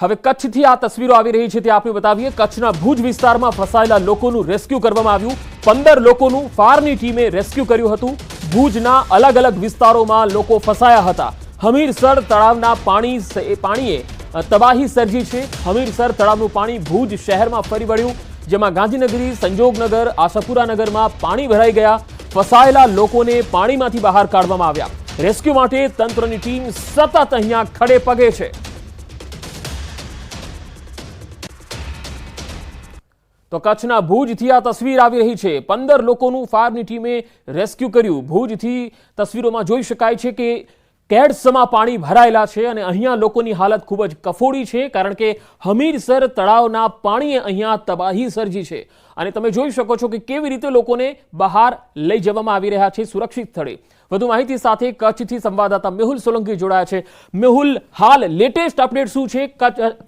હવે કચ્છથી આ તસવીરો આવી રહી છે તે આપણે બતાવીએ. કચ્છના ભુજ વિસ્તારમાં ફસાયેલા લોકોનું રેસ્ક્યુ કરવામાં આવ્યું. પંદર લોકોનું ફાયરની ટીમે રેસ્ક્યુ કર્યું હતું. ભુજના અલગ અલગ વિસ્તારોમાં લોકો ફસાયા હતા. હમીરસર તળાવના પાણી પાણીએ તબાહી સર્જી છે. હમીરસર તળાવનું પાણી ભુજ શહેરમાં ફરી વળ્યું, જેમાં ગાંધીનગરી, સંજોગનગર, આશાપુરા નગરમાં પાણી ભરાઈ ગયા. ફસાયેલા લોકોને પાણીમાંથી બહાર કાઢવામાં આવ્યા. રેસ્ક્યુ માટે તંત્રની ટીમ સતત અહીંયા ખડે પગે છે. તો કચ્છના ભુજથી આ તસવીર આવી રહી છે. પંદર લોકોનું ફાયરની ટીમે રેસ્ક્યુ કર્યું. ભુજથી તસવીરોમાં જોઈ શકાય છે કે કેડસમાં પાણી ભરાયેલા છે અને અહીંયા લોકોની હાલત ખૂબ જ કફોડી છે કારણ કે હમીરસર તળાવના પાણીએ અહીંયા તબાહી સર્જી છે. અને તમે જોઈ શકો છો કે કેવી રીતે લોકોને બહાર લઈ જવામાં આવી રહ્યા છે સુરક્ષિત સ્થળે. વધુ માહિતી સાથે કચ્છથી સંવાદદાતા મેહુલ સોલંકી જોડાયા છે. મેહુલ, હાલ લેટેસ્ટ અપડેટ શું છે?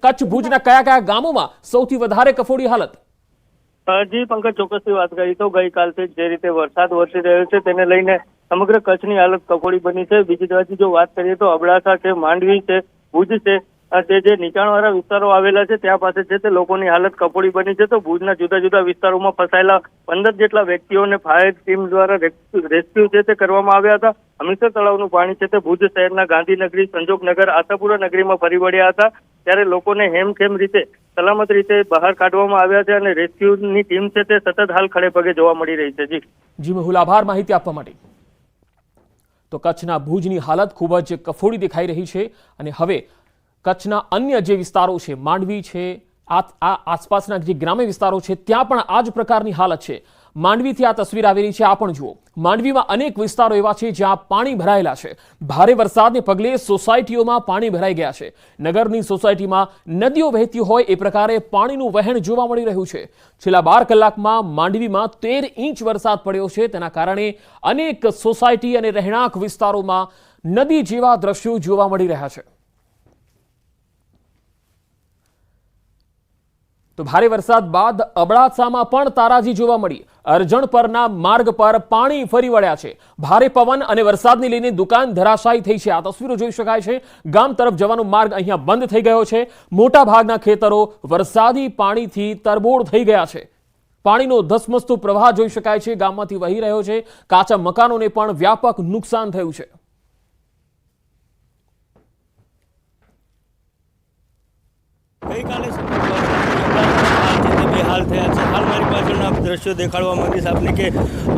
કચ્છ ભુજના કયા કયા ગામોમાં સૌથી વધારે કફોડી હાલત? જી પંકજ ચોક્કસથી વાત કરી તો ગઈકાલથી જ રીતે વરસાદ વરસી રહ્યો છે તેને લઈને સમગ્ર કચ્છની હાલત કફોડી બની છે. બીજી તરફથી જો વાત કરીએ તો અબડાસા છે, માંડવી છે, ભુજ છે તે જે નીચાણવાળા વિસ્તારો આવેલા છે, ત્યાં પાસે છે તે લોકોની હાલત કફોડી બની છે. તો ભુજના જુદા જુદા વિસ્તારોમાં ફસાયેલા પંદર જેટલા વ્યક્તિઓને ફાયર ટીમ દ્વારા રેસ્ક્યુ છે તે કરવામાં આવ્યા હતા. હમીરસર તળાવનું પાણી છે તે ભુજ શહેરના ગાંધીનગરી, સંજોગનગર, આશાપુરા નગરીમાં ફરી વળ્યા હતા. ત્યારે લોકોને હેમખેમ રીતે, સલામત રીતે બહાર કાઢવામાં આવ્યા છે અને રેસ્ક્યુની ટીમ છે તે સતત હાલ ખડે પગે જોવા મળી રહી છે. જી. જી, મેહુલ, આભાર માહિતી આપવા માટે. તો કચ્છના ભુજની હાલત ખૂબ જ કફોડી દેખાઈ રહી છે અને હવે કચ્છના અન્ય જે વિસ્તારો છે, માંડવી છે, આ આસપાસના જે ગ્રામ્ય વિસ્તારો છે, ત્યાં પણ આ જ પ્રકારની હાલત છે. માંડવીથી આ તસવીર આવી રહી છે આ પણ જુઓ. માંડવીમાં અનેક વિસ્તારો એવા છે જ્યાં પાણી ભરાયેલા છે. ભારે વરસાદને પગલે સોસાયટીઓમાં પાણી ભરાઈ ગયા છે. નગરની સોસાયટીમાં નદીઓ વહેતી હોય એ પ્રકારે પાણીનું વહેણ જોવા મળી રહ્યું છે. છેલ્લા બાર કલાકમાં માંડવીમાં તેર ઇંચ વરસાદ પડ્યો છે. તેના કારણે અનેક સોસાયટી અને રહેણાંક વિસ્તારોમાં નદી જેવા દ્રશ્યો જોવા મળી રહ્યા છે. તો ભારે વરસાદ બાદ અબડાસામાં પણ તારાજી જોવા મળી. અરજણ પરના માર્ગ પર પાણી ફરી વળ્યા છે. ભારે પવન અને વરસાદને લઈને દુકાન ધરાશાયી થઈ છે. આ તસવીરો જોઈ શકાય છે. ગામ તરફ જવાનો માર્ગ અહીંયા બંધ થઈ ગયો છે. મોટા ભાગના ખેતરો વરસાદી પાણીથી તરબોળ થઈ ગયા છે. પાણીનો ધસમસતો પ્રવાહ જોઈ શકાય છે. ગામમાંથી વહી રહ્યો છે. કાચા મકાનોને પણ વ્યાપક નુકસાન થયું છે. ગઈકાલે હાલ થયા છે. હાલ મારી પાછળના દ્રશ્યો દેખાડવા માંગીશ આપને કે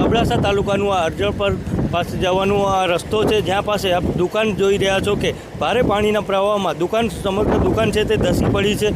અબડાસા તાલુકાનું આ અરજણ પર પાસે જવાનું આ રસ્તો છે, જ્યાં પાસે આપ દુકાન જોઈ રહ્યા છો કે ભારે પાણીના પ્રવાહમાં દુકાન, સમગ્ર દુકાન છે તે ધસી પડી છે.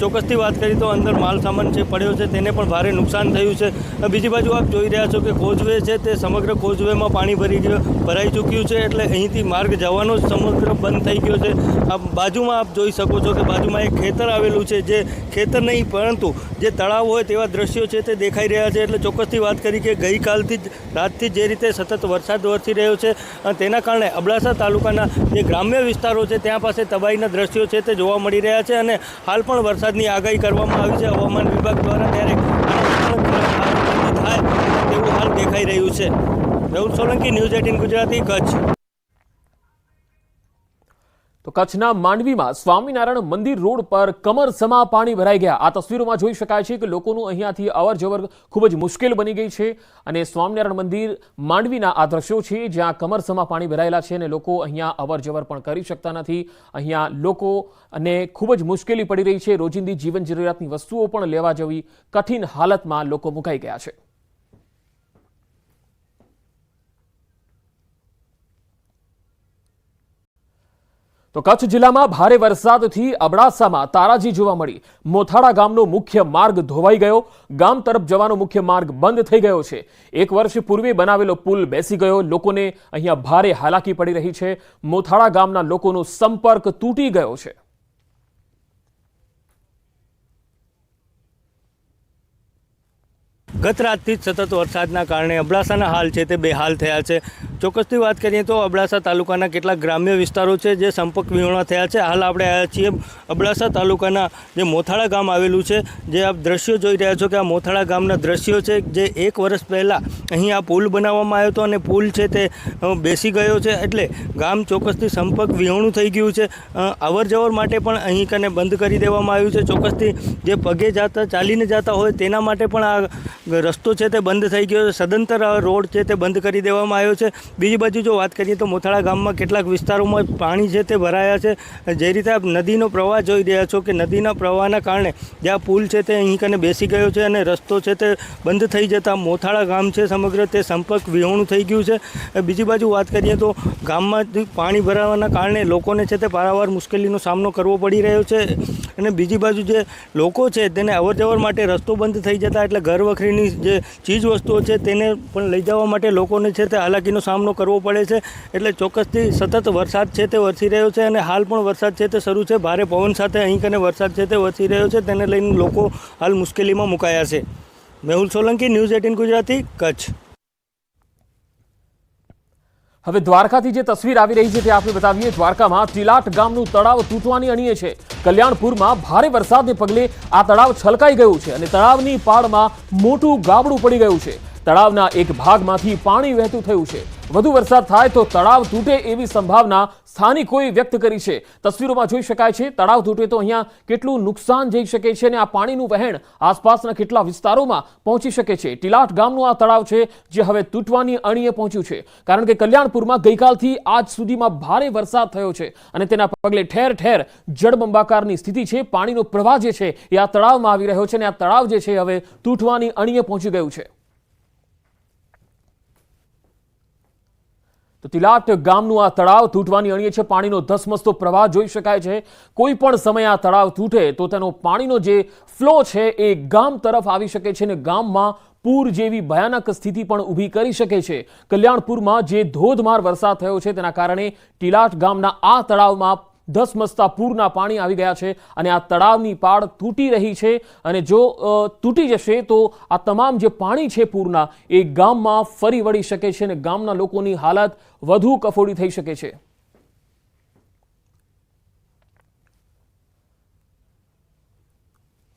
ચોક્કસથી વાત કરીએ તો અંદર માલ સામાન છે પડ્યો છે તેને પણ ભારે નુકસાન થયું છે. બીજી બાજુ આપ જોઈ રહ્યા છો કે કોઝવે છે તે સમગ્ર કોઝવેમાં પાણી ભરી ગયું, ભરાઈ ચૂક્યું છે, એટલે અહીંથી માર્ગ જવાનો જ સમગ્ર બંધ થઈ ગયો છે. આ બાજુમાં આપ જોઈ શકો છો કે બાજુમાં એક ખેતર આવેલું છે, જે ખેતર નહીં પરંતુ જે તળાવ હોય તેવા દ્રશ્યો છે તે દેખાઈ રહ્યા છે. એટલે ચોક્કસથી વાત કરી કે ગઈકાલથી જ, રાતથી જે રીતે સતત વરસાદ વરસી રહ્યો છે. અને તેના કારણે અબડાસા તાલુકાના જે ગ્રામ્ય વિસ્તારો છે, ત્યાં પાસે તબાહીના દ્રશ્યો છે તે જોવા મળી રહ્યા છે અને હાલ પણ વરસાદની આગાહી કરવામાં આવી છે. હવામાન વિભાગ દ્વારા ત્યારે થાય તેવું હાલ દેખાઈ રહ્યું છે. Mehul Solanki, news eighteen Gujarati, Kutch. તો કચ્છના માંડવીમાં સ્વામિનારાયણ મંદિર રોડ પર કમરસમા પાણી ભરાઈ ગયા. આ તસવીરોમાં જોઈ શકાય છે કે લોકોનું અહીંયાથી અવર જવર ખૂબ જ મુશ્કેલ બની ગઈ છે અને સ્વામિનારાયણ મંદિર માંડવીના આ દ્રશ્યો છે જ્યાં કમરસમા પાણી ભરાયેલા છે અને લોકો અહીંયા અવર જવર પણ કરી શકતા નથી. અહીંયા લોકો અને ખૂબ જ મુશ્કેલી પડી રહી છે. રોજિંદી જીવન જરૂરિયાતની વસ્તુઓ પણ લેવા જવી કઠિન હાલતમાં લોકો મુકાઈ ગયા છે. તો કચ્છ જિલ્લામાં ભારે વરસાદથી અબડાસામાં તારાજી જોવા મળી. મોથાળા ગામનો મુખ્ય માર્ગ ધોવાઈ ગયો. ગામ તરફ જવાનો મુખ્ય માર્ગ બંધ થઈ ગયો છે. એક વર્ષ પૂર્વે બનાવેલો પુલ બેસી ગયો. લોકોને અહીંયા ભારે હાલાકી પડી રહી છે. મોથાળા ગામના લોકોનો સંપર્ક તૂટી ગયો છે. ગત રાતથી જ સતત વરસાદના કારણે અબડાસાના હાલ છે તે બેહાલ થયા છે. ચોક્કસથી વાત કરીએ તો અબડાસા તાલુકાના કેટલાક ગ્રામ્ય વિસ્તારો છે જે સંપર્ક વિહોણા થયા છે. હાલ આપણે આવ્યા છીએ અબડાસા તાલુકાના જે મોથાળા ગામ આવેલું છે, જે આપ દ્રશ્યો જોઈ રહ્યા છો કે આ મોથાળા ગામના દ્રશ્યો છે જે એક વર્ષ પહેલાં અહીં આ પુલ બનાવવામાં આવ્યો હતો અને પુલ છે તે બેસી ગયો છે એટલે ગામ ચોક્કસથી સંપર્ક વિહોણું થઈ ગયું છે. અવર જવર માટે પણ અહીં કને બંધ કરી દેવામાં આવ્યું છે. ચોક્કસથી જે પગે જતા, ચાલીને જતા હોય તેના માટે પણ આ રસ્તો છે તે બંધ થઈ ગયો છે. સદંતર રોડ છે તે બંધ કરી દેવામાં આવ્યો છે. બીજી બાજુ જો વાત કરીએ તો મોથાળા ગામમાં કેટલાક વિસ્તારોમાં પાણી છે તે ભરાયા છે. જે રીતે આપ નદીનો પ્રવાહ જોઈ રહ્યા છો કે નદીના પ્રવાહના કારણે જે આ પુલ છે તે અહીં કને બેસી ગયો છે અને રસ્તો છે તે બંધ થઈ જતા મોથાળા ગામ છે સમગ્ર તે સંપર્ક વિહોણું થઈ ગયું છે. બીજી બાજુ વાત કરીએ તો ગામમાં પાણી ભરાવાના કારણે લોકોને છે તે પારાવાર મુશ્કેલીનો સામનો કરવો પડી રહ્યો છે. અને બીજી બાજુ જે લોકો છે તેને અવર માટે રસ્તો બંધ થઈ જતા એટલે ઘર વખરીની જે ચીજ વસ્તુઓ છે તેને પણ લઈ જવા માટે લોકોને છે તે હાલાકીનો સામનો કરવો પડે છે. એટલે ચોક્કસથી સતત વરસાદ છે તે વરસી રહ્યો છે અને હાલ પણ વરસાદ છે તે શરૂ છે. ભારે પવન સાથે અહીં કને વરસાદ છે તે વરસી રહ્યો છે. તેને લઈને લોકો હાલ મુશ્કેલીમાં મુકાયા છે. Mehul Solanki, news eighteen Gujarati, Kutch. હવે દ્વારકાથી જે તસવીર આવી રહી છે તે આપણે બતાવીએ. દ્વારકામાં ટીલાટ ગામનું તળાવ તૂટવાની અણીએ છે. કલ્યાણપુરમાં ભારે વરસાદને પગલે આ તળાવ છલકાઈ ગયું છે અને તળાવની પાળમાં મોટું ગાબડું પડી ગયું છે. તળાવના એક ભાગમાંથી પાણી વહેતું થયું છે. વધુ વરસાદ થાય તો તળાવ તૂટે એવી સંભાવના સ્થાનિકોએ વ્યક્ત કરી છે. તસવીરોમાં જોઈ શકાય છે, તળાવ તૂટે તો અહીંયા કેટલું નુકસાન જઈ શકે છે અને આ પાણીનું વહેણ આસપાસના કેટલા વિસ્તારોમાં પહોંચી શકે છે. ટીલાટ ગામનું આ તળાવ છે, જે હવે તૂટવાની અણીએ પહોંચ્યું છે. કારણ કે કલ્યાણપુરમાં ગઈકાલથી આજ સુધીમાં ભારે વરસાદ થયો છે અને તેના પગલે ઠેર ઠેર જળબંબાકારની સ્થિતિ છે. પાણીનો પ્રવાહ જે છે એ આ તળાવમાં આવી રહ્યો છે અને આ તળાવ જે છે હવે તૂટવાની અણીએ પહોંચી ગયું છે. તો તિલાટ ગામનું આ તળાવ તૂટવાની અણીએ છે. પાણીનો ધસમસતો પ્રવાહ જોઈ શકાય છે. કોઈ પણ સમયે આ તળાવ તૂટે તો તેનો પાણીનો જે ફ્લો છે એ ગામ તરફ આવી શકે છે અને ગામમાં પૂર જેવી ભયાનક સ્થિતિ પણ ઊભી કરી શકે છે. કલ્યાણપુરમાં જે ધોધમાર વરસાદ થયો છે તેના કારણે તિલાટ ગામના આ તળાવમાં ધસમસતા પૂરના પાણી આવી ગયા છે અને આ તળાવની પાળ તૂટી રહી છે અને જો તૂટી જશે તો આ તમામ જે પાણી છે પૂરના એ ગામમાં ફરી વળી શકે છે અને ગામના લોકોની હાલત વધુ કફોડી થઈ શકે છે.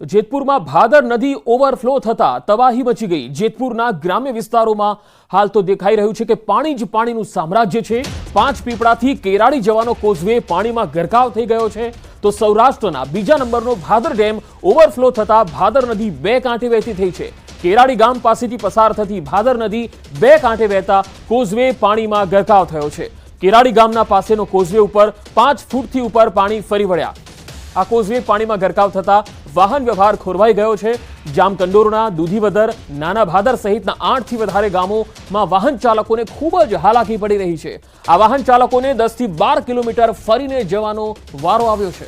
તો જેતપુરમાં ભાદર નદી ઓવરફ્લો થતા તબાહી મચી ગઈ. જેતપુરના ગ્રામ્ય વિસ્તારોમાં હાલ તો દેખાઈ રહ્યું છે કે પાણી જ પાણીનું સામ્રાજ્ય છે. પાંચ પીપળાથી કેરાડી જવાનો કોઝવે પાણીમાં ગરકાવ થઈ ગયો છે. તો સૌરાષ્ટ્રના બીજા નંબરનો ભાદર ડેમ ઓવરફ્લો થતા ભાદર નદી બે કાંઠે વહેતી થઈ છે. કેરાડી ગામ પાસેથી પસાર થતી ભાદર નદી બે કાંઠે વહેતા કોઝવે પાણીમાં ગરકાવ થયો છે. કેરાડી ગામના પાસેનો કોઝવે ઉપર પાંચ ફૂટથી ઉપર પાણી ફરી વળ્યા. આ કોઝવે પાણીમાં ગરકાવ થતા વાહન વ્યવહાર ખોરવાઈ ગયો છે. જામકંડોરના દૂધીવદર, નાના ભાદર સહિતના આઠથી વધારે ગામોમાં વાહન ચાલકોને ખૂબ જ હાલાકી પડી રહી છે. આ વાહન ચાલકોને દસથી બાર કિલોમીટર ફરીને જવાનો વારો આવ્યો છે.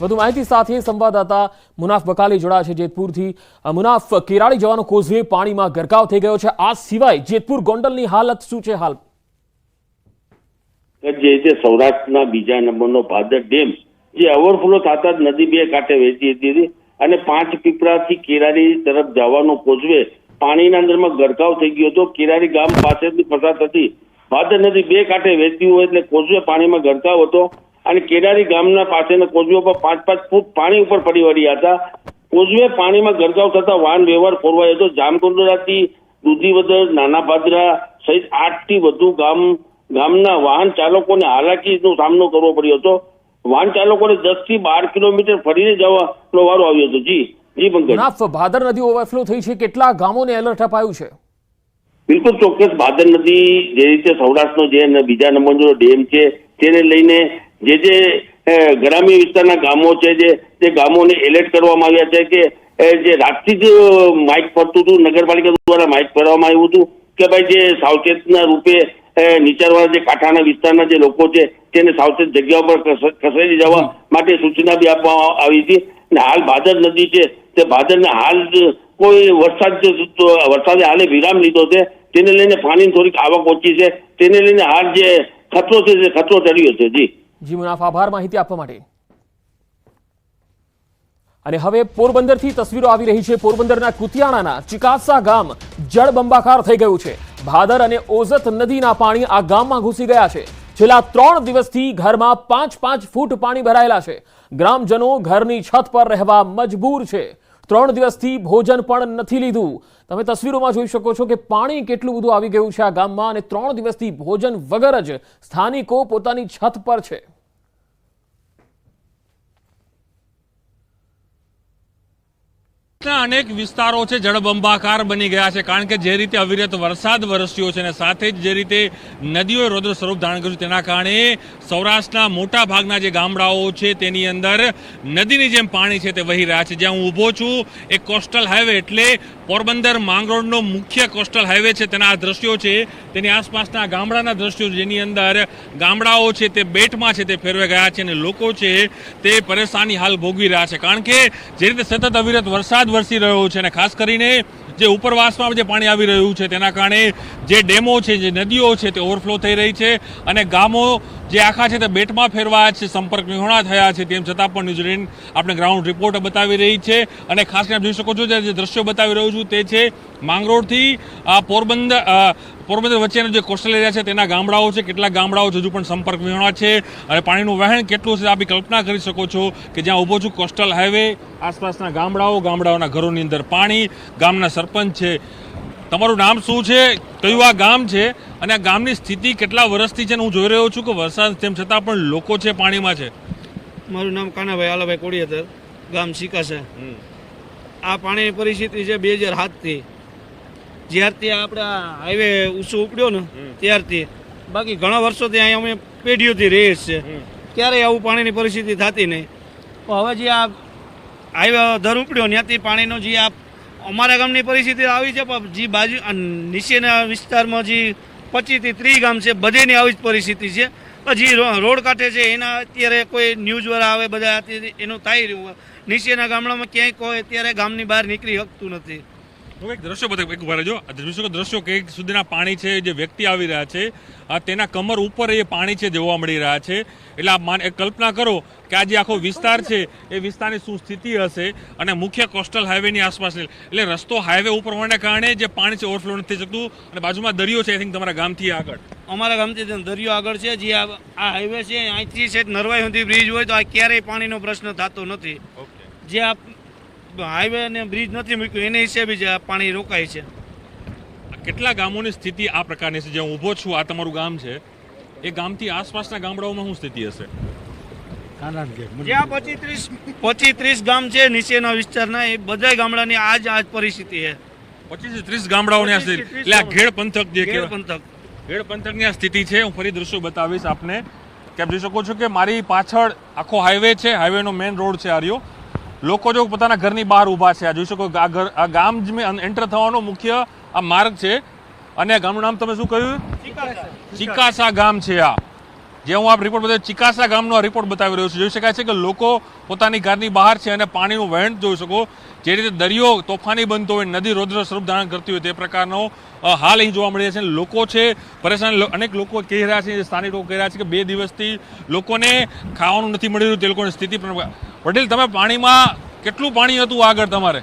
વધુ માહિતી સાથે સંવાદદાતા મુનાફ બકાલી જોડાયા છે જેતપુરથી. મુનાફ, કેરાળી જવાનો કોઝવે પાણીમાં ગરકાવ થઈ ગયો છે. આ સિવાય જેતપુર ગોંડલની હાલત શું છે હાલ? જે છે સૌરાષ્ટ્રના બીજા નંબરનો ભાદર ડેમ જે ઓવરફ્લો થતા જ નદી બે કાંઠે વહેતી હતી અને પાંચ પીપળાથી કેરારી તરફ જવાનો કોઝવે પાણીના અંદરમાં ગરકાવ થઈ ગયો હતો. કેરારી ગામ પાસેથી પસાર થતી ભાદર નદી બે કાંઠે વહેતી હોય એટલે કોઝવે પાણીમાં ગરકાવ હતો. અને કેરારી ગામના પાસેના કોઝવે પર પાંચ પાંચ ફૂટ પાણી ઉપર પડી વળ્યા હતા. કોઝવે પાણીમાં ગરકાવ થતા વાહન વ્યવહાર ખોરવાયો હતો. જામકુંડોરાથી દૂધીવદર નાના ભાદરા સહિત આઠથી વધુ ગામ ગામના વાહન ચાલકોને હાલાકીનો સામનો કરવો પડ્યો હતો. વાહન ચાલકોને દસથી બાર કિલોમીટર ફરીને જવાનો વારો આવ્યો હતો. જી જી પંકજ. ભાદર નદી ઓવરફ્લો થઈ છે. કેટલા ગામોને એલર્ટ અપાયું છે? બિલકુલ ચોક્કસ ભાદર નદી જે રીતે સૌરાષ્ટ્રનો જે બીજા નંબરનો ડેમ છે તેને લઈને જે જે ગ્રામ્ય વિસ્તારના ગામો છે જે તે ગામોને એલર્ટ કરવામાં આવ્યા છે કે જે રાતથી જ માઇક ફરતું હતું નગરપાલિકા દ્વારા માઇક ફરવામાં આવ્યું હતું કે ભાઈ જે સાવચેતના રૂપે નીચાણવાળા જે કાંઠાના વિસ્તારના જે લોકો છે તેને સાવચેત જગ્યા પર ખસેડી જવા માટે સૂચના બી આપવામાં આવી હતી. અને હાલ ભાદર નદી છે તે ભાદરને હાલ કોઈ વરસાદ વરસાદે હાલે વિરામ લીધો છે તેને લઈને પાણીની થોડીક આવક ઓછી છે. તેને લઈને હાલ જે ખતરો છે તે ખતરો ચડ્યો છે. જી. જી મુનાફ આભાર માહિતી આપવા માટે. અને હવે પોરબંદરથી તસવીરો આવી રહી છે. પોરબંદરના કુતિયાણાના ચિકાસા ગામ જળબંબાકાર થઈ ગયું છે. ભાદર અને ઓઝત નદીના પાણી આ ગામમાં ઘૂસી ગયા છે. છેલ્લા ત્રણ દિવસથી ઘરમાં પાંચ પાંચ ફૂટ પાણી ભરાયેલા છે. ગ્રામજનો ઘરની છત પર રહેવા મજબૂર છે. ત્રણ દિવસથી ભોજન પણ નથી લીધું. તમે તસવીરોમાં જોઈ શકો છો કે પાણી કેટલું બધું આવી ગયું છે આ ગામમાં અને ત્રણ દિવસથી ભોજન વગર જ સ્થાનિકો પોતાની છત પર છે. ના અનેક વિસ્તારો છે જળબંબાકાર બની ગયા છે. કારણ કે જે રીતે અવિરત વરસાદ વરસ્યો છે અને સાથે જ જે રીતે નદીઓએ રૌદ્ર સ્વરૂપ ધારણ કર્યું તેના કારણે સૌરાષ્ટ્રના મોટા ભાગના જે ગામડાઓ છે, તેની અંદર નદીની જેમ પાણી છે તે વહી રહ્યા છે. જ્યાં હું ઊભો છું એ કોસ્ટલ હાઈવે એટલે પોરબંદર માંગરોળનો મુખ્ય કોસ્ટલ હાઈવે છે. તેના આ દ્રશ્યો છે તેની આસપાસના ગામડાના દ્રશ્યો જેની અંદર ગામડાઓ છે, તે બેટમાં છે, તે ફેરવાઈ ગયા છે અને લોકો છે, તે પરેશાની હાલ ભોગવી રહ્યા છે. કારણ કે જે રીતે સતત અવિરત વરસાદ વરસી રહ્યો છે અને ખાસ કરીને જે ઉપરવાસમાં જે પાણી આવી રહ્યું છે, તેના કારણે જે ડેમો છે, જે નદીઓ છે, તે ઓવરફ્લો થઈ રહી છે અને ગામો જે આખા છે, તે બેટમાં ફેરવાયા છે, સંપર્ક વિહોણા થયા છે, તેમ છતાં પણ ન્યૂઝીલેન્ડ આપણે ગ્રાઉન્ડ રિપોર્ટ બતાવી રહી છે અને ખાસ કરીને જોઈ શકો છો, જે દ્રશ્યો બતાવી રહ્યો છું, તે છે માંગરોળથી પોરબંદર પોરબંદર વચ્ચેનો જે કોસ્ટલ એરિયા છે તેના ગામડાઓ છે કેટલાક ગામડાઓ હજુ પણ સંપર્ક વિહોણા છે. અને પાણીનું વહેણ કેટલું છે આપી કલ્પના કરી શકો છો કે જ્યાં ઊભો છું કોસ્ટલ હાઈવે આસપાસના ગામડાઓ ગામડાઓના ઘરોની અંદર પાણી ગામના સરપંચ છે. તમારું નામ શું છે? કયું આ ગામ છે? અને આ ગામની સ્થિતિ કેટલા વર્ષથી છે ને હું જોઈ રહ્યો છું કે વરસાદ તેમ છતાં પણ લોકો છે પાણીમાં છે. મારું નામ કાનાભાઈ આલાભાઈ કોડિયાતર ગામ સિકાસા આ પાણીની પરિસ્થિતિ છે બે હજાર સાતથી. જ્યારથી આપણે હાઈવે ઊંચો ઉપડ્યો ને ત્યારથી. બાકી ઘણા વર્ષોથી અહીંયા અમે પેઢીઓથી રહીએ છે ક્યારેય આવું પાણીની પરિસ્થિતિ થતી નહીં. પણ હવે જે આ હાઈવે દર ઉપડ્યો ત્યાંથી પાણીનો જે આ અમારા ગામની પરિસ્થિતિ આવી છે પણ જે બાજુ નીચેના વિસ્તારમાં જે પચીસથી ત્રીસ ગામ છે બધેની આવી જ પરિસ્થિતિ છે. હજી રોડ કાંઠે છે એના અત્યારે કોઈ ન્યૂઝવાળા આવે બધા એનું થાય રહ્યું હોય. નીચેના ગામડામાં ક્યાંય કોઈ અત્યારે ગામની બહાર નીકળી શકતું નથી. એક દ્રશ્યો બધા એક વાર જો દ્રશ્યો દ્રશ્યો કે સુધીના પાણી છે જે વ્યક્તિ આવી રહ્યા છે. તેના કમર ઉપર એ પાણી છે જોવા મળી રહ્યા છે. એટલે આ માન એક કલ્પના કરો કે આ જે આખો વિસ્તાર છે એ વિસ્તારની શું સ્થિતિ હશે અને મુખ્ય કોસ્ટલ હાઈવેની આસપાસ એટલે રસ્તો હાઈવે ઉપર હોવાને કારણે જે પાણી છે ઓવરફ્લો નથી થઈ શકતું. અને બાજુમાં દરિયો છે આઈ થિંક તમારા ગામથી આગળ. અમારા ગામથી દરિયો આગળ છે જે આ આ હાઈવે છે અહીંથી છે નરવાઈ સુધી બ્રિજ હોય તો આ ક્યારેય પાણીનો પ્રશ્ન થતો નથી. જે આ હાઈવે અને બ્રિજ નથી મૂક્યું એને હિસાબે જ આ પાણી રોકાય છે. કેટલા ગામોની સ્થિતિ આ પ્રકારની છે? જ્યાં ઊભો છું આ તમારું ગામ છે. એ ગામથી આસપાસના ગામડાઓમાં શું સ્થિતિ હશે? જ્યાં પચીસ ત્રીસ પચીસ ત્રીસ ગામ છે નીચેના વિસ્તારના એ બધા ગામડાની આજ જ આ પરિસ્થિતિ છે. પચીસ ત્રીસ ગામડાઓની આ સ્થિતિ. 25 થી 30 એટલે આ ઘેડ પંથક જે ગેર પંથક. ગેડ પંથકની આ સ્થિતિ છે હું ફરી દ્રશ્યો બતાવીશ આપને. કે આપ જોઈ શકો છો કે મારી પાછળ આખો હાઈવે છે હાઈવેનો મેઇન રોડ છે આ રહ્યો. લોકો જો પોતાના ઘરની બહાર ઊભા છે. આ જોઈ શકો આ ઘર આ ગામ જ એન્ટર થવાનો મુખ્ય આ માર્ગ છે. અને આ ગામનું નામ તમે શું કહ્યું? ચિકાસા ગામ છે આ. જે હું આપ રિપોર્ટ બતાવ્યો ચિકાસા ગામનો આ રિપોર્ટ બતાવી રહ્યો છું. જોઈ શકાય છે કે લોકો પોતાની ઘરની બહાર છે અને પાણીનું વહેણ જોઈ શકો. જે રીતે દરિયો તોફાની બનતો હોય નદી રૌદ્ર સ્વરૂપ ધારણ કરતી હોય તે પ્રકારનો હાલ અહીં જોવા મળી રહ્યા છે. લોકો છે પરેશાન અનેક લોકો કહી રહ્યા છે સ્થાનિક લોકો કહી રહ્યા છે કે બે દિવસથી લોકોને ખાવાનું નથી મળી રહ્યું તે લોકોની સ્થિતિ પણ પટેલ તમે પાણીમાં કેટલું પાણી હતું આગળ તમારે?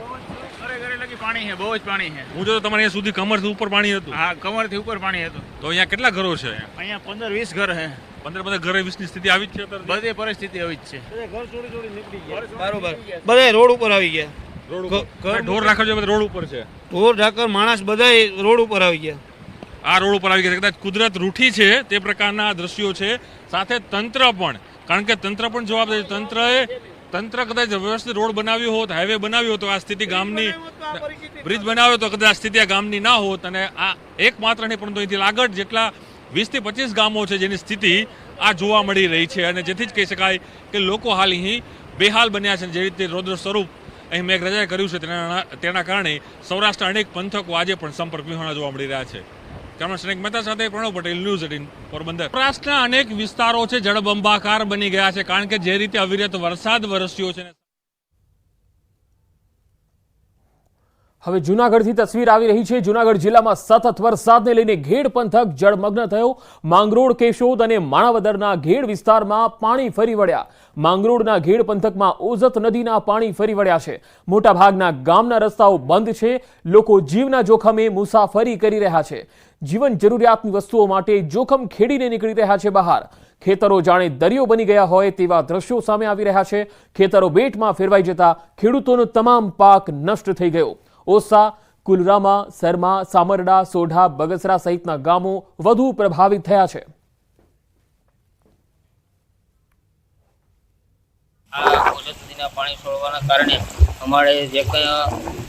પાણી છે બહુ જ પાણી છે. હું જો તમારે અહીંયા સુધી કમરથી ઉપર પાણી હતું. હા કમરથી ઉપર પાણી હતું. તો અહીંયા કેટલા ઘરો છે? અહીંયા પંદર વીસ ઘર છે. પંદર પંદર ઘરે વીસની સ્થિતિ આવી જ છે? બધી પરિસ્થિતિ આવી જ છે. ઘર છોડી છોડી નીકળી ગયા. બરોબર. બધા રોડ ઉપર આવી ગયા. રોડ ઘર- ઉપર ઢોર રાખો છો બધા રોડ ઉપર છે. ઢોર ઢાકર માણસ બધા રોડ ઉપર આવી ગયા. આ રોડ ઉપર આવી ગયા છે. કદાચ કુદરત રૂઠી છે તે પ્રકારના દ્રશ્યો છે. સાથે તંત્ર પણ. કારણ કે તંત્ર પણ જવાબદારી. તંત્રએ તંત્ર કદાચ વ્યવસ્થિત રોડ બનાવ્યો હોત હાઈવે બનાવ્યો હોત તો આ સ્થિતિ ગામની બ્રિજ બનાવ્યો તો કદાચ આ સ્થિતિ આ ગામની ના હોત. અને આ એક માત્ર નહીં પરંતુ અહીંથી આગળ જેટલા વીસથી પચીસ ગામો છે જેની સ્થિતિ આ જોવા મળી રહી છે અને જેથી જ કહી શકાય કે લોકો હાલ અહીં બેહાલ બન્યા છે જે રીતે રૌદ્ર સ્વરૂપ અહીં મેઘરાજાએ કર્યું છે તેના તેના કારણે સૌરાષ્ટ્રના અનેક પંથકો આજે પણ સંપર્ક વિહોણા જોવા મળી રહ્યા છે. કેમેરા શ્રેક મહેતા સાથે પ્રણવ પટેલ, ન્યૂઝ એટીન, પોરબંદર. સૌરાષ્ટ્રના અનેક વિસ્તારો છે જળબંબાકાર બની ગયા છે, કારણ કે જે રીતે અવિરત વરસાદ વરસ્યો છે હવે જૂનાગઢથી તસવીર આવી રહી છે. જૂનાગઢ જિલ્લામાં સતત વરસાદને લઈને ઘેડ પંથક, જળમગ્ન થયો. માંગરોળ, કેશોદ અને માણાવદરના ઘેડ વિસ્તારમાં પાણી ફરી વળ્યા. માંગરોળના ઘેડ પંથકમાં ઓઝત નદીના પાણી ફરી વળ્યા છે. મોટાભાગના ગામના રસ્તાઓ બંધ છે. લોકો જીવના જોખમે મુસાફરી કરી રહ્યા છે. જીવન જરૂરિયાતની વસ્તુઓ માટે જોખમ ખેડીને નીકળી રહ્યા છે બહાર. ખેતરો જાણે દરિયો બની ગયા હોય તેવા દ્રશ્યો સામે આવી રહ્યા છે. ખેતરો બેટમાં ફેરવાઈ જતા ખેડૂતોનો તમામ પાક નષ્ટ થઈ ગયો. ઓસા, કુલરામા સરમા સામરડા, સોઢા, બગસરા સહિતના ગામો વધુ પ્રભાવિત થયા છે. આ પાણી છોડવાના કારણે અમારે જે કંઈ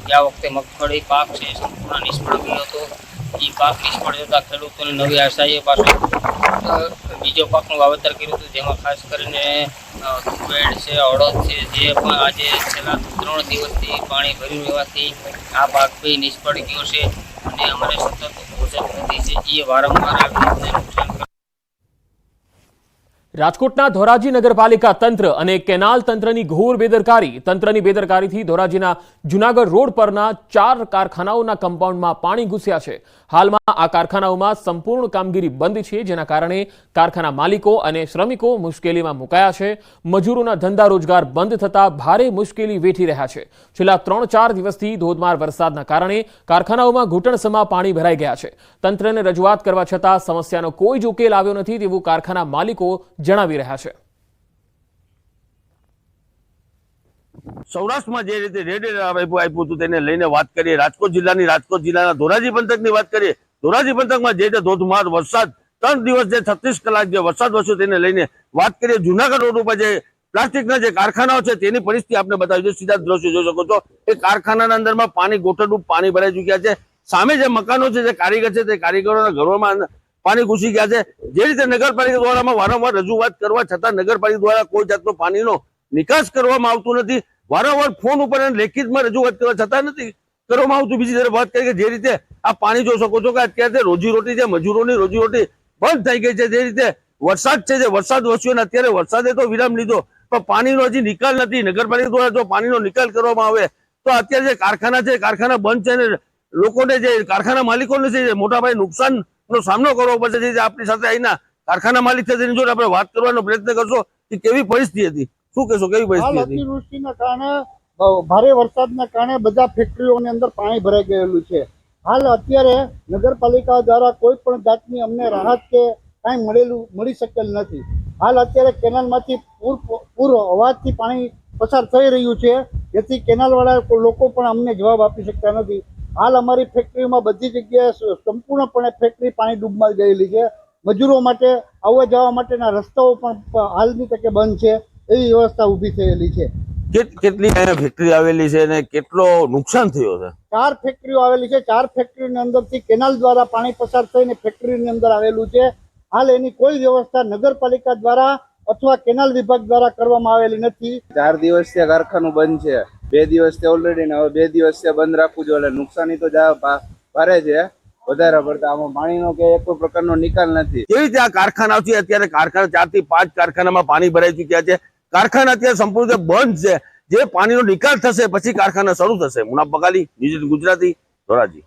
ગયા વખતે મગફળી પાક છે એ પાક નિષ્ફળ જતા ખેડૂતોને નવી આશાએ પાછું બીજો પાકનું વાવેતર કર્યું હતું, જેમાં ખાસ કરીને અ, છે અડદ છે જે પણ આજે છેલ્લા ત્રણ દિવસથી પાણી ભર્યું રહેવાથી આ પાક બી નિષ્ફળ ગયો છે અને અમારે સતત ઓઝત નથી છે. એ વારંવાર આવી રીતના રાજકોટના ધોરાજી નગરપાલિકા તંત્ર અને કેનાલ તંત્રની ઘોર બેદરકારી, તંત્રની બેદરકારીથી ધોરાજીના જુનાગઢ રોડ પરના ચાર કારખાનાઓના કમ્પાઉન્ડમાં પાણી ઘૂસ્યા છે. હાલમાં આ કારખાનાઓમાં સંપૂર્ણ કામગીરી બંધ છે, જેના કારણે કારખાના માલિકો અને શ્રમિકો મુશ્કેલીમાં મુકાયા છે. મજૂરોના ધંધા રોજગાર બંધ થતા ભારે મુશ્કેલી વેઠી રહ્યા છે. છેલ્લા ત્રણ ચાર દિવસથી ધોધમાર વરસાદના કારણે કારખાનાઓમાં ઘૂંટણસમાં પાણી ભરાઈ ગયા છે. તંત્રને રજૂઆત કરવા છતાં સમસ્યાનો કોઈ જ ઉકેલ આવ્યો નથી તેવું કારખાના માલિકો જણાવી રહ્યા છે. સૌરાષ્ટ્રમાં જે રીતે રેડ આપ્યું હતું તેને લઈને વાત કરીએ. રાજકોટ જિલ્લાની રાજકોટ જિલ્લાના ધોરાજી પંથકની વાત કરીએ. ધોરાજી પંથકમાં જે રીતે ધોધમાર વરસાદ, ત્રણ દિવસ જે છત્રીસ કલાક જે વરસાદ વરસ્યો તેને લઈને વાત કરીએ. જુનાગઢ રોડ ઉપર જે પ્લાસ્ટિકના જે કારખાનાઓ છે તેની પરિસ્થિતિ આપણે બતાવી છે સીધા દ્રશ્ય જોઈ શકો છો એ કારખાનાના અંદરમાં પાણી ગોઠવડું પાણી ભરાઈ ચુક્યા છે. સામે જે મકાનો છે, જે કારીગર છે તે કારીગરોના ઘરોમાં પાણી ઘૂસી ગયા છે. જે રીતે નગરપાલિકા દ્વારામાં વારંવાર રજૂઆત કરવા છતાં નગરપાલિકા દ્વારા કોઈ જાતનો પાણીનો નિકાસ કરવામાં આવતું નથી. વારંવાર ફોન ઉપર લેખિતમાં રજૂઆત કરવા છતાં નથી કરવામાં આવતું. બીજી તરફ વાત કરી કે જે રીતે આ પાણી જોઈ શકો છો કે અત્યારે રોજીરોટી છે, મજૂરોની રોજીરોટી બંધ થઈ ગઈ છે. જે રીતે વરસાદ છે, જે વરસાદ વસ્યો અત્યારે વરસાદે તો વિરામ લીધો. પણ પાણીનો હજી નિકાલ નથી. નગરપાલિકા દ્વારા જો પાણીનો નિકાલ કરવામાં આવે, તો અત્યારે જે કારખાના છે, કારખાના બંધ છે ને લોકોને જે કારખાના માલિકોને છે મોટા ભાઈ નુકસાનનો સામનો કરવો પડશે જે આપણી સાથે અહીંના કારખાના માલિક છે તેની જોડે આપણે વાત કરવાનો પ્રયત્ન કરશો કે કેવી પરિસ્થિતિ હતી. શું કહેશો કેવી પરિસ્થિતિ હતી? અતિવૃષ્ટિના કારણે ભારે વરસાદના કારણે બધા ફેક્ટરીઓની અંદર પાણી ભરાઈ ગયેલું છે. હાલ અત્યારે નગરપાલિકા દ્વારા કોઈ પણ જાતની અમને રાહત કે કાંઈ મળેલું મળી શકેલ નથી. હાલ અત્યારે કેનાલમાંથી પૂર પૂર અવાજથી પાણી પસાર થઈ રહ્યું છે. જેથી કેનાલવાળા લોકો પણ અમને જવાબ આપી શકતા નથી. હાલ અમારી ફેક્ટરીમાં બધી જગ્યાએ સંપૂર્ણપણે ફેક્ટરી પાણી ડૂબમાં ગયેલી છે. મજૂરો માટે આવવા જવા માટેના રસ્તાઓ પણ હાલની તકે બંધ છે. એવી વ્યવસ્થા ઊભી થયેલી છે. કેટ- કેટલી અહીંયા ફેક્ટરી આવેલી છે અને કેટલો નુકસાન થયો છે? ચાર ફેક્ટરીઓ આવેલી છે. ચાર ફેક્ટરીની અંદરથી કેનાલ દ્વારા પાણી પસાર થઈને ફેક્ટરીની અંદર આવેલું છે. હાલ એની કોઈ વ્યવસ્થા નગરપાલિકા દ્વારા અથવા કેનાલ વિભાગ દ્વારા કરવામાં આવેલી નથી. ચાર દિવસથી આ કારખાનું બંધ છે. બે દિવસથી ઓલરેડી ને હવે બે દિવસથી બંધ રાખવું જોઈએ. એટલે નુકસાની તો જા ભારે છે. વધારે પડતા આમાં પાણીનો કે એક કોઈ પ્રકારનો નિકાલ નથી. કેવી રીતે આ છે? અત્યારે કારખાના ચારથી પાંચ કારખાનામાં પાણી ભરાઈ ચુક્યા છે. કારખાના અત્યારે સંપૂર્ણ બંધ છે. જે પાણીનો નિકાલ થશે પછી કારખાના શરૂ થશે. મુનાફ બગાલી ન્યૂઝ ગુજરાતી ધોરાજી.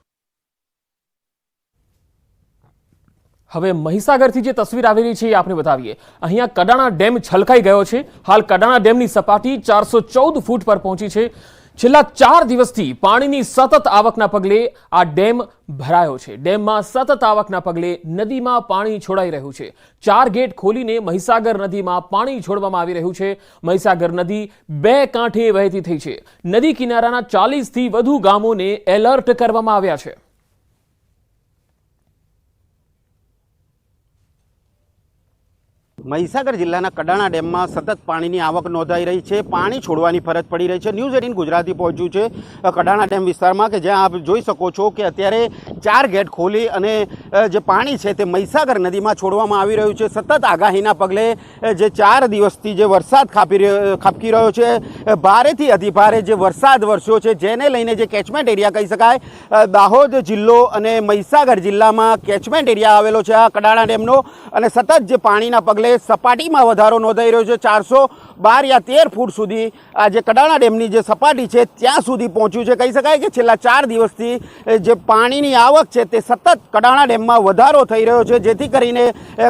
હવે મહીસાગરથી જે તસવીર આવેલી છે એ આપણે બતાવીએ. અહીંયા કડાણા ડેમ છલકાઈ ગયો છે. હાલ કડાણા ડેમની સપાટી ચારસો ચૌદ ફૂટ પર પહોંચી છે. છેલ્લા ચાર દિવસથી પાણીની સતત આવકના પગલે આ ડેમ ભરાયો છે. ડેમમાં સતત આવકના પગલે નદીમાં પાણી છોડાઈ રહ્યું છે. ચાર ગેટ ખોલીને મહીસાગર નદીમાં પાણી છોડવામાં આવી રહ્યું છે. મહીસાગર નદી બે કાંઠે વહેતી થઈ છે. નદી કિનારાના ચાલીસથી વધુ ગામોને એલર્ટ કરવામાં આવ્યા છે. મહીસાગર જિલ્લાના કડાણા ડેમમાં સતત પાણીની આવક નોંધાઈ રહી છે. પાણી છોડવાની ફરજ પડી રહી છે. ન્યૂઝ એટીન ગુજરાતી પહોંચ્યું છે. કડાણા ડેમ વિસ્તારમાં કે જ્યાં આપ જોઈ શકો છો કે અત્યારે ચાર ગેટ ખોલી અને જે પાણી છે તે મહીસાગર નદીમાં છોડવામાં આવી રહ્યું છે. સતત આગાહીના પગલે જે ચાર દિવસથી જે વરસાદ ખાપી ખાબકી રહ્યો છે ભારેથી અતિભારે જે વરસાદ વરસ્યો છે, જેને લઈને જે કેચમેન્ટ એરિયા કહી શકાય દાહોદ જિલ્લો અને મહીસાગર જિલ્લામાં કેચમેન્ટ એરિયા આવેલો છે આ કડાણા ડેમનો. અને સતત જે પાણીના પગલે સપાટીમાં વધારો નોંધાઈ રહ્યો છે. ચારસો બાર યા તેર ફૂટ સુધી આ જે કડાણા ડેમની જે સપાટી છે, ત્યાં સુધી પહોંચ્યું છે. કહી શકાય કે છેલ્લા ચાર દિવસથી જે પાણીની આવક છે, તે સતત કડાણા ડેમમાં વધારો થઈ રહ્યો છે. જેથી કરીને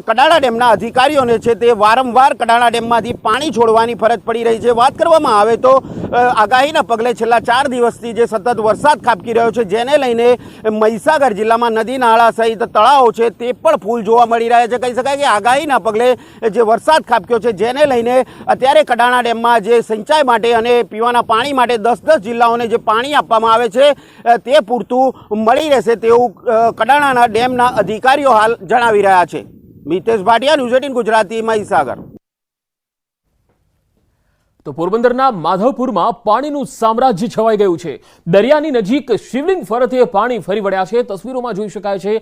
કડાણા ડેમના અધિકારીઓને છે તે વારંવાર કડાણા ડેમમાંથી પાણી છોડવાની ફરજ પડી રહી છે. વાત કરવામાં આવે તો આગાહીના પગલે છેલ્લા ચાર દિવસથી જે સતત વરસાદ ખાબકી રહ્યો છે, જેને લઈને મહીસાગર જિલ્લામાં નદી, નાળા સહિત તળાવો છે, તે પણ ફૂલ જોવા મળી રહ્યા છે. કહી શકાય કે આગાહીના પગલે જે વરસાદ ખાબક્યો છે, જેને લઈને અત્યારે કડાણા ડેમમાં જે સિંચાઈ માટે અને પીવાના પાણી માટે દસ દસ જિલ્લાઓને જે પાણી આપવામાં આવે છે તે પૂરતું મળી રહેશે તેવું કડાણાના ડેમના અધિકારીઓ હાલ જણાવી રહ્યા છે. મિતેશ ભાટિયા, ન્યૂઝ એટીન ગુજરાતી મહીસાગર તો પોરબંદરના માધવપુરમાં પાણીનું સામ્રાજ્ય છવાઈ ગયું છે. દરિયાની નજીક શિવલિંગ ફરતે પાણી ફરી વળ્યા છે. તસવીરોમાં જોઈ શકાય છે,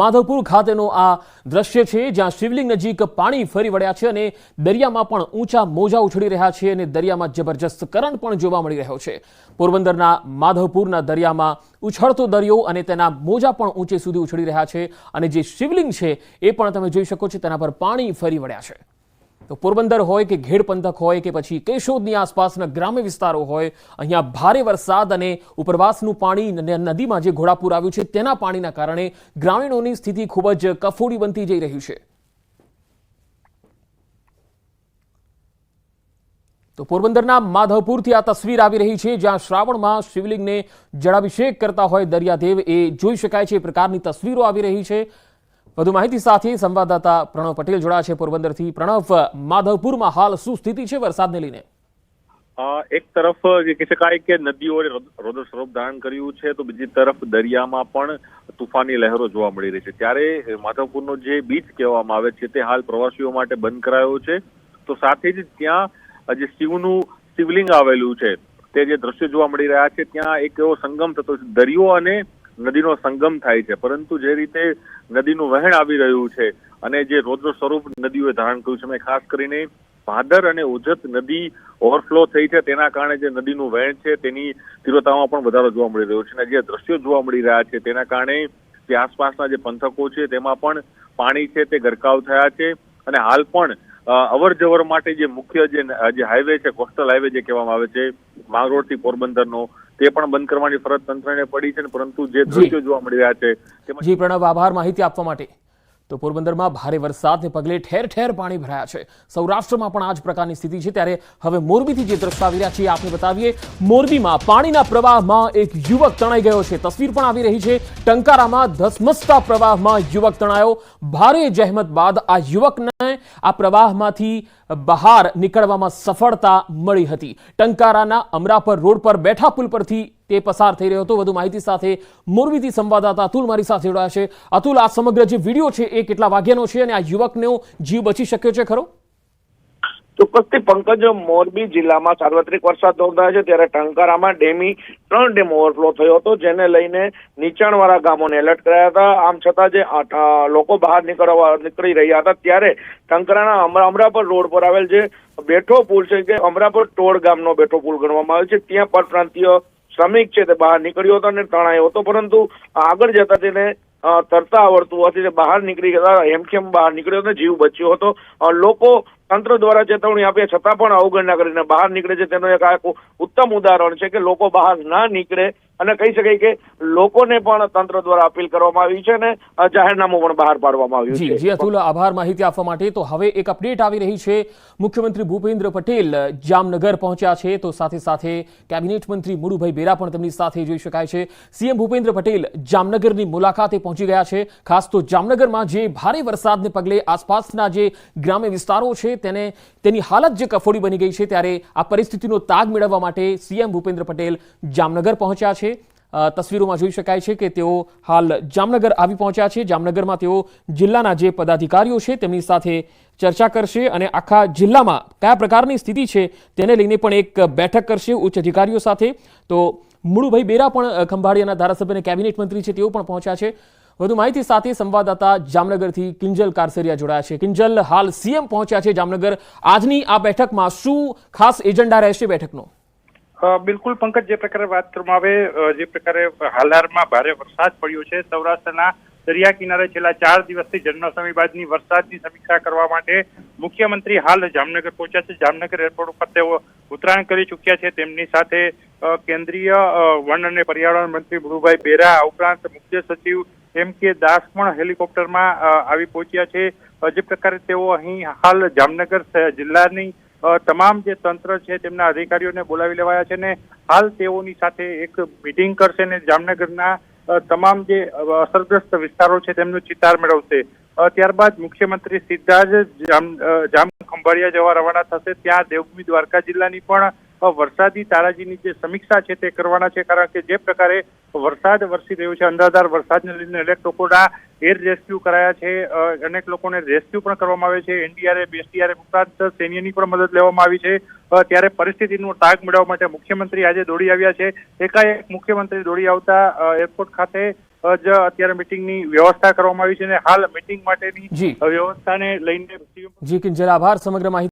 માધવપુર ખાતેનો આ દ્રશ્ય છે, જ્યાં શિવલિંગ નજીક પાણી ફરી વળ્યા છે અને દરિયામાં પણ ઊંચા મોજા ઉછળી રહ્યા છે અને દરિયામાં જબરજસ્ત કરંટ પણ જોવા મળી રહ્યો છે. પોરબંદરના માધવપુરના દરિયામાં ઉછળતો દરિયો અને તેના મોજા પણ ઊંચે સુધી ઉછળી રહ્યા છે અને જે શિવલિંગ છે એ પણ તમે જોઈ શકો છો, તેના પર પાણી ફરી વળ્યા છે. તો પોરબંદર હોય કે ઘેડ પંથક હોય કે પછી કેશોદની આસપાસના ગ્રામ્ય વિસ્તારો હોય, અહીંયા ભારે વરસાદ અને ઉપરવાસનું પાણી નદીમાં જે ઘોડાપુર આવ્યું છે તેના પાણીના કારણે ગ્રામીણોની સ્થિતિ ખૂબ જ કફોડી બનતી જઈ રહી છે. તો પોરબંદરના માધવપુરથી આ તસવીર આવી રહી છે, જ્યાં શ્રાવણમાં શિવલિંગને જળાભિષેક કરતા હોય દરિયાદેવ એ જોઈ શકાય છે, એ પ્રકારની તસવીરો આવી રહી છે. વધુ માહિતી સાથે સંવાદદાતા પ્રણવ પટેલ જોડાયા છે. પોરબંદરથી પ્રણવ, માધવપુરમાં હાલ શું સ્થિતિ છે વરસાદને લઈને? એક તરફ જે કહી શકાય કે નદીઓએ રોદર સ્વરૂપ ધારણ કર્યું છે, તો બીજી તરફ દરિયામાં પણ તુફાની લહેરો જોવા મળી રહી છે. ત્યારે માધવપુરનો જે બીચ કહેવામાં આવે છે તે હાલ પ્રવાસીઓ માટે બંધ કરાયો છે. તો સાથે જ ત્યાં જે શિવનું શિવલિંગ આવેલું છે, તે જે દ્રશ્યો જોવા મળી રહ્યા છે, ત્યાં એક એવો સંગમ થતો છે. દરિયો અને નદીનો સંગમ થાય છે. પરંતુ જે રીતે નદીનું વહેણ આવી રહ્યું છે અને જે રૌદ્ર સ્વરૂપ નદીઓએ ધારણ કર્યું છે મેં ખાસ કરીને ભાદર અને ઉજત નદી ઓવરફ્લો થઈ છે. તેના કારણે જે નદીનું વહેણ છે, તેની તીવ્રતામાં પણ વધારો જોવા મળી રહ્યો છે અને જે દ્રશ્યો જોવા મળી રહ્યા છે, તેના કારણે જે આસપાસના જે પંથકો છે, તેમાં પણ પાણી છે, તે ગરકાવ થયા છે અને હાલ પણ અવર જવર માટે જે મુખ્ય જે હાઈવે છે કોસ્ટલ હાઈવે જે કહેવામાં આવે છે માંગરોળથી પોરબંદરનો તે પણ બંધ કરવાની ફરજ તંત્રને પડી છે પરંતુ જે દ્રશ્યો જોવા મળી રહ્યા છે જી પ્રણવ આભાર માહિતી આપવા માટે. તો પોરબંદરમાં ભારે વરસાદને પગલે ઠેર ઠેર પાણી ભરાયા છે. સૌરાષ્ટ્રમાં પણ આ જ પ્રકારની સ્થિતિ છે. ત્યારે હવે મોરબીથી જે દ્રશ્ય આવી રહ્યા છે આપને બતાવીએ. મોરબીમાં પાણીના પ્રવાહમાં એક યુવક તણાઈ ગયો છે. તસવીર પણ આવી રહી છે. ટંકારામાં ધસમસતા પ્રવાહમાં યુવક તણાયો. ભારે જહેમત બાદ આ યુવકને આ પ્રવાહમાંથી બહાર નીકળવામાં સફળતા મળી હતી. ટંકારાના અમરાપર રોડ પર બેઠા પુલ પરથી તે પસાર થઈ રહ્યો હતો. વધુ માહિતી સાથે મોરબીથી સંવાદદાતા અતુલ મારી સાથે જોડાયા છે. અતુલ, આ સમગ્ર જે વીડિયો છે એ કેટલા વાગ્યાનો છે અને આ યુવકનો જીવ બચી શક્યો છે ખરો? ચોક્કસથી પંકજ, મોરબી જિલ્લામાં સાર્વત્રિક વરસાદ નોંધાયો છે. ત્યારે ટંકારામાં ડેમી ત્રણ ડેમ ઓવરફ્લો થયો હતો, જેને લઈને નીચાણવાળા ગામોને એલર્ટ કરાયા હતા. આમ છતાં જે લોકો બહાર નીકળવા, નીકળી રહ્યા હતા, ત્યારે ટંકારાના અમરાપર રોડ પર આવેલ જે બેઠો પુલ છે, કે અમરાપર ટોળ ગામનો બેઠો પુલ ગણવામાં આવે છે. ત્યાં પરપ્રાંતીય શ્રમિક છે તે બહાર નીકળ્યો હતો અને તણાયો હતો, પરંતુ આગળ જતા તેને તરતા આવડતું હોવાથી તે બહાર નીકળી ગયા હેમખેમ બહાર નીકળ્યો હતો જીવ બચ્યો હતો. લોકો તંત્ર દ્વારા ચેતવણી આપ્યા છતાં પણ અવગણના કરીને બહાર નીકળે છે. તેનું એક આ ઉત્તમ ઉદાહરણ છે કે લોકો બહાર ના નીકળે અને કહી શકાય કે લોકોને પણ તંત્ર દ્વારા અપીલ કરવામાં આવી છે અને જાહેરનામું પણ બહાર પાડવામાં આવ્યું છે. જી અતુલ આભાર માહિતી આપવા માટે. તો હવે એક અપડેટ આવી રહી છે. મુખ્યમંત્રી ભૂપેન્દ્ર પટેલ જામનગર પહોંચ્યા છે. તો સાથે સાથે કેબિનેટ મંત્રી મુરુભાઈ બેરા પણ તેમની સાથે જોઈ શકાય છે. સીએમ ભૂપેન્દ્ર પટેલ જામનગરની મુલાકાતે પહોંચી ગયા છે. ખાસ તો જામનગરમાં જે ભારે વરસાદને પગલે આસપાસના જે ગ્રામ્ય વિસ્તારો છે તેને તેની હાલત જે કફોડી બની ગઈ છે ત્યારે આ પરિસ્થિતિનો તાગ મેળવવા માટે સીએમ ભૂપેન્દ્ર પટેલ જામનગર પહોંચ્યા છે. તસવીરોમાં જોઈ શકાય છે કે તેઓ હાલ જામનગર આવી પહોંચ્યા છે. જામનગરમાં તેઓ જિલ્લાના જે પદાધિકારીઓ છે તેમની સાથે ચર્ચા કરશે અને આખા જિલ્લામાં કયા પ્રકારની સ્થિતિ છે તેને લઈને પણ એક બેઠક કરશે ઉચ્ચ અધિકારીઓ સાથે. તો મુળુભાઈ બેરા પણ ખંભાળિયાના ધારાસભ્ય અને કેબિનેટ મંત્રી છે તેઓ પણ પહોંચ્યા છે. વધુ માહિતી સાથે સંવાદદાતા જામનગરથી કિંજલ કારસરિયા જોડાયા છે. કિંજલ, હાલ સીએમ પહોંચ્યા છે જામનગર. આજની આ બેઠકમાં શું ખાસ એજન્ડા રહેશે બેઠકનો? બિલકુલ પંકજ, જે પ્રકારે વાત કરવામાં આવે જે પ્રકારે હાલારમાં ભારે વરસાદ પડ્યો છે, સૌરાષ્ટ્રના દરિયા કિનારે છેલ્લા ચાર દિવસથી જન્માષ્ટમી બાદની વરસાદની સમીક્ષા કરવા માટે મુખ્યમંત્રી હાલ જામનગર પહોંચ્યા છે. જામનગર એરપોર્ટ ઉપર તેઓ ઉતરાણ કરી ચૂક્યા છે. તેમની સાથે કેન્દ્રીય વન અને પર્યાવરણ મંત્રી ભુરુભાઈ બેરા ઉપરાંત મુખ્ય સચિવ એમ કે દાસ પણ હેલિકોપ્ટરમાં આવી પહોંચ્યા છે. જે પ્રકારે તેઓ અહીં હાલ જામનગર જિલ્લાની તમામ જે તંત્ર છે તેમના અધિકારીઓને બોલાવી લેવાયા છે ને હાલ તેઓની સાથે એક મિટિંગ કરશે ને જામનગરના તમામ જે અસરગ્રસ્ત વિસ્તારો છે તેમનું ચિતાર મેળવશે. ત્યારબાદ મુખ્યમંત્રી સીધા જ જામ જામ ખંભાળિયા જવા રવાના થશે. ત્યાં દેવભૂમિ દ્વારકા જિલ્લાની પણ વરસાદી તારાજીની જે સમીક્ષા છે તે કરવાના છે કારણ કે જે પ્રકારે વરસાદ વરસી રહ્યો છે અંધાધાર વરસાદને લઈને અનેક લોકોના એર રેસ્ક્યુ કરાયા છે અનેક લોકોને રેસ્ક્યુ પણ કરવામાં આવે છે એનડીઆરએફ એસડીઆરએફ ઉપરાંત સૈન્યની પણ મદદ લેવામાં આવી છે. ત્યારે પરિસ્થિતિનો તાગ મેળવવા માટે મુખ્યમંત્રી આજે દોડી આવ્યા છે. એકાએક મુખ્યમંત્રી દોડી આવતા એરપોર્ટ ખાતે જ અત્યારે મિટિંગની વ્યવસ્થા કરવામાં આવી છે અને હાલ મિટિંગ માટેની વ્યવસ્થાને લઈને જી કિંજલ આભાર સમગ્ર માહિતી